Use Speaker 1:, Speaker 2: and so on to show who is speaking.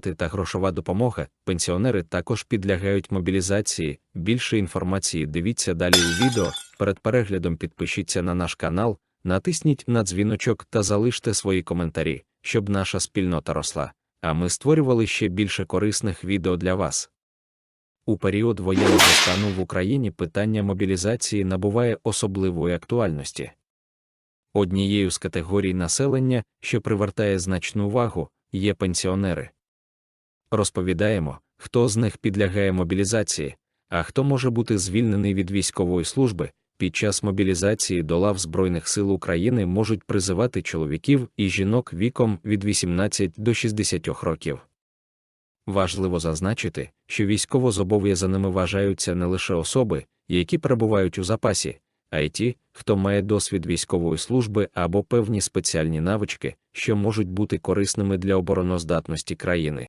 Speaker 1: та грошова допомога, пенсіонери також підлягають мобілізації. Більше інформації дивіться далі у відео. Перед переглядом підпишіться на наш канал, натисніть на дзвіночок та залиште свої коментарі, щоб наша спільнота росла, а ми створювали ще більше корисних відео для вас. У період воєнного стану в Україні питання мобілізації набуває особливої актуальності. Однією з категорій населення, що привертає значну увагу, є пенсіонери. Розповідаємо, хто з них підлягає мобілізації, а хто може бути звільнений від військової служби. Під час мобілізації до лав Збройних сил України можуть призивати чоловіків і жінок віком від 18 до 60 років. Важливо зазначити, що військовозобов'язаними вважаються не лише особи, які перебувають у запасі, а й ті, хто має досвід військової служби або певні спеціальні навички, що можуть бути корисними для обороноздатності країни.